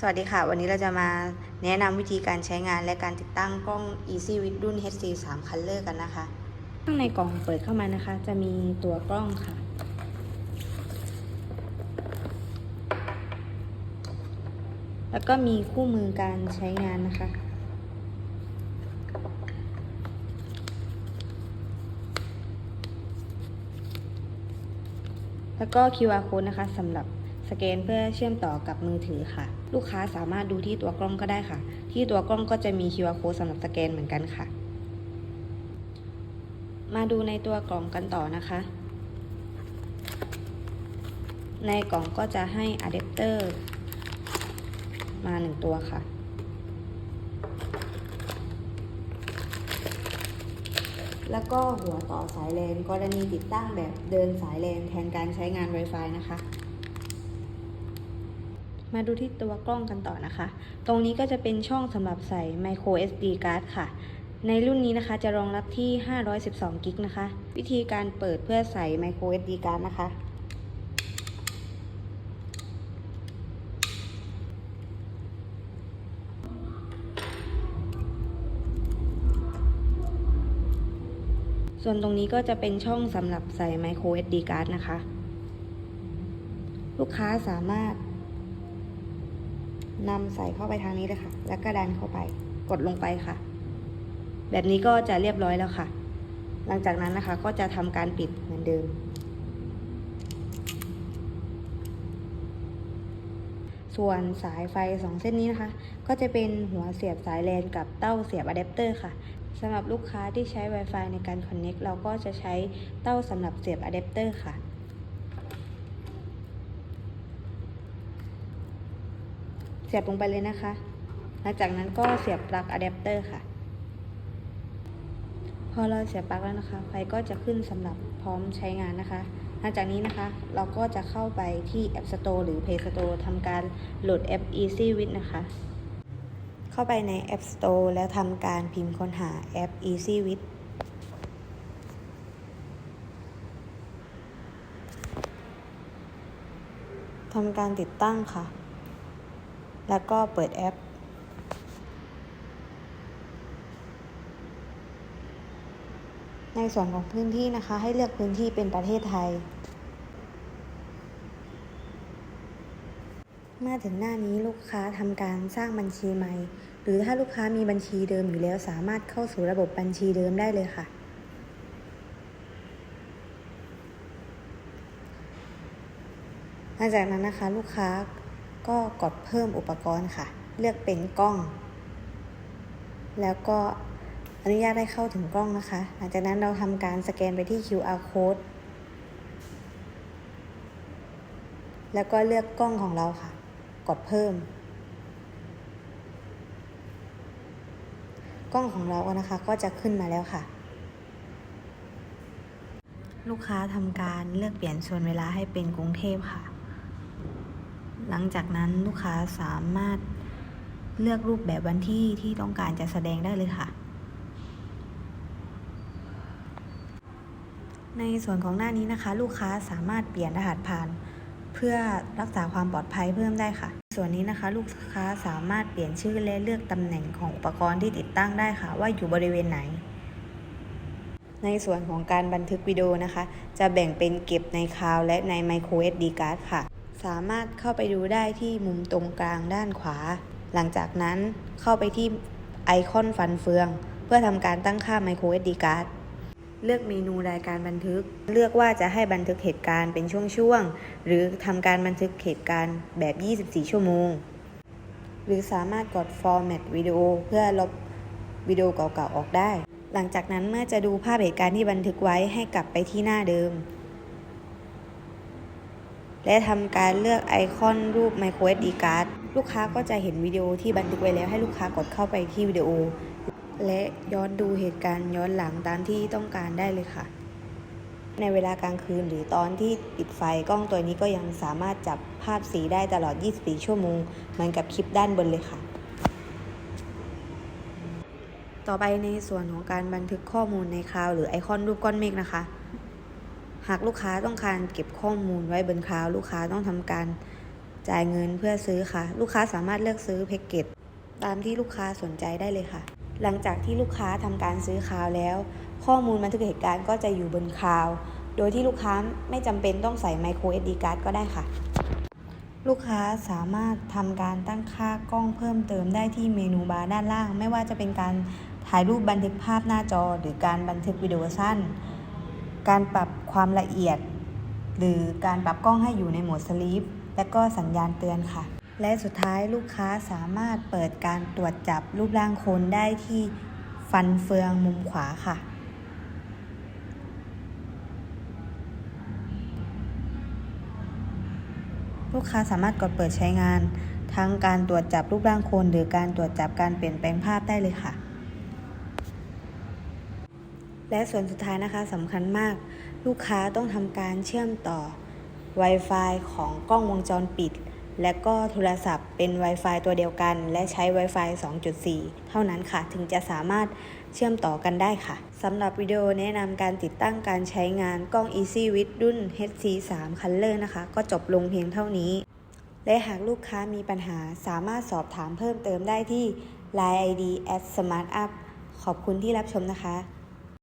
สวัสดีค่ะ วันนี้เราจะมาแนะนำวิธีการใช้งานและการติดตั้งกล้อง Easy w i t รุ่น HC 3 Color กันนะคะ ข้างในกล่องเปิดเข้ามานะคะ จะมีตัวกล้องค่ะ แล้วก็มีคู่มือการใช้งานนะคะ แล้วก็ QR code นะคะสำหรับ สแกนเพื่อเชื่อมต่อกับมือถือค่ะ ลูกค้าสามารถดูที่ตัวกล้องก็ได้ค่ะ ที่ตัวกล้องก็จะมี QR code สำหรับสแกนเหมือนกันค่ะ มาดูในตัวกล่องกันต่อนะคะ ในกล่องก็จะให้อะแดปเตอร์มาหนึ่งตัวค่ะแล้วก็หัวต่อสายแลนกรณีติดตั้งแบบเดินสายแลนแทนการใช้งาน Wi-Fi นะคะ มาดูที่ตัวกล้องกันต่อนะคะ ตรงนี้ก็จะเป็นช่องสำหรับใส่ micro SD card ค่ะ ในรุ่นนี้นะคะจะรองรับที่ 512 กิกนะคะ วิธีการเปิดเพื่อใส่ micro SD card นะคะ ส่วนตรงนี้ก็จะเป็นช่องสำหรับใส่ micro SD card นะคะ ลูกค้าสามารถ นำใส่เข้าไปทางนี้เลยค่ะ แล้วก็ดันเข้าไป กดลงไปค่ะ แบบนี้ก็จะเรียบร้อยแล้วค่ะ หลังจากนั้นนะคะก็จะทำการปิดเหมือนเดิม ส่วนสายไฟ 2 เส้นนี้นะคะ ก็จะเป็นหัวเสียบสายแลนกับเต้าเสียบอะแดปเตอร์ค่ะสำหรับลูกค้าที่ใช้ Wi-Fi ในการ Connect เราก็จะใช้เต้าสำหรับเสียบอะแดปเตอร์ค่ะ เสียบลงไปเลยนะคะ หลังจากนั้นก็เสียบปลั๊กอะแดปเตอร์ค่ะ พอเราเสียบปลั๊กแล้วนะคะ ไฟก็จะขึ้นสำหรับพร้อมใช้งานนะคะ หลังจากนี้นะคะ เราก็จะเข้าไปที่ App Store หรือ Play Store ทำการโหลดแอป Easy Wit นะคะ เข้าไปใน App Store แล้วทำการพิมพ์ค้นหาแอป Easy Wit ทำการติดตั้งค่ะ แล้วก็เปิดแอป ในส่วนของพื้นที่นะคะ ให้เลือกพื้นที่เป็นประเทศไทย เมื่อถึงหน้านี้ลูกค้าทำการสร้างบัญชีใหม่ หรือถ้าลูกค้ามีบัญชีเดิมอยู่แล้วสามารถเข้าสู่ระบบบัญชีเดิมได้เลยค่ะหลังจากนั้นนะคะลูกค้า ก็กดเพิ่มอุปกรณ์ค่ะ เลือกเป็นกล้อง แล้วก็อนุญาตให้เข้าถึงกล้องนะคะ หลังจากนั้นเราทำการสแกนไปที่ QR code แล้วก็เลือกกล้องของเราค่ะ กดเพิ่ม กล้องของเรานะคะก็จะขึ้นมาแล้วค่ะ ลูกค้าทำการเลือกเปลี่ยนส่วนเวลาให้เป็นกรุงเทพค่ะ หลังจากนั้นลูกค้าสามารถเลือกรูปแบบวันที่ที่ต้องการจะแสดงได้เลยค่ะ ในส่วนของหน้านี้นะคะ ลูกค้าสามารถเปลี่ยนรหัสผ่าน เพื่อรักษาความปลอดภัยเพิ่มได้ค่ะ ส่วนนี้นะคะ ลูกค้าสามารถเปลี่ยนชื่อและเลือกตำแหน่งของอุปกรณ์ที่ติดตั้งได้ค่ะ ว่าอยู่บริเวณไหนในส่วนของการบันทึกวิดีโอนะคะ จะแบ่งเป็นเก็บในคลาวและใน micro SD card ค่ะ สามารถเข้าไปดูได้ที่มุมตรงกลางด้านขวา หลังจากนั้นเข้าไปที่ไอคอนฟันเฟือง เพื่อทำการตั้งค่า micro SD card เลือกเมนูรายการบันทึก เลือกว่าจะให้บันทึกเหตุการณ์เป็นช่วงๆ หรือทำการบันทึกเหตุการณ์แบบ 24 ชั่วโมง หรือสามารถกด format วิดีโอเพื่อลบวิดีโอเก่าๆ ออกได้ หลังจากนั้นเมื่อจะดูภาพเหตุการณ์ที่บันทึกไว้ให้กลับไปที่หน้าเดิม และทำการเลือกไอคอนรูป micro SD card ลูกค้าก็จะเห็นวิดีโอที่บันทึกไว้แล้วให้ลูกค้ากดเข้าไปที่วิดีโอ และย้อนดูเหตุการณ์ย้อนหลังตามที่ต้องการได้เลยค่ะ ในเวลากลางคืนหรือตอนที่ปิดไฟกล้องตัวนี้ก็ยังสามารถจับภาพสีได้ตลอด 24 ชั่วโมง เหมือนกับคลิปด้านบนเลยค่ะต่อไปในส่วนของการบันทึกข้อมูลในคลาวหรือไอคอนรูปก้อนเมฆนะคะ หากลูกค้าต้องการเก็บข้อมูลไว้บนคลาวลูกค้าต้องทำการจ่ายเงินเพื่อซื้อค่ะ ลูกค้าสามารถเลือกซื้อแพ็กเกจตามที่ลูกค้าสนใจได้เลยค่ะ หลังจากที่ลูกค้าทำการซื้อคลาวแล้ว ข้อมูลบันทึกเหตุการณ์ก็จะอยู่บนคลาวโดยที่ลูกค้าไม่จำเป็นต้องใส่ไมโคร SD card ก็ได้ค่ะ ลูกค้าสามารถทำการตั้งค่ากล้องเพิ่มเติมได้ที่เมนูบาร์ด้านล่าง ไม่ว่าจะเป็นการถ่ายรูปบันทึกภาพหน้าจอ หรือการบันทึกวิดีโอสั้น การปรับความละเอียด หรือการปรับกล้องให้อยู่ในโหมดสลีปและก็สัญญาณเตือนค่ะ และสุดท้ายลูกค้าสามารถเปิดการตรวจจับรูปร่างคนได้ที่ฟันเฟืองมุมขวาค่ะ ลูกค้าสามารถกดเปิดใช้งาน ทั้งการตรวจจับรูปร่างคนหรือการตรวจจับการเปลี่ยนแปลงภาพได้เลยค่ะ และส่วนสุดท้ายนะคะสำคัญมาก ลูกค้าต้องทำการเชื่อมต่อ Wi-Fi ของกล้องวงจรปิด และก็โทรศัพท์เป็น Wi-Fi ตัวเดียวกัน และใช้ Wi-Fi 2.4 เท่านั้นค่ะ ถึงจะสามารถเชื่อมต่อกันได้ค่ะสำหรับวิดีโอแนะนำการติดตั้งการใช้งานกล้อง Easy with รุ่น HC3 Color นะคะ ก็จบลงเพียงเท่านี้ และหากลูกค้ามีปัญหาสามารถสอบถามเพิ่มเติมได้ที่ Line ID at SmartUp ขอบคุณที่รับชมนะคะ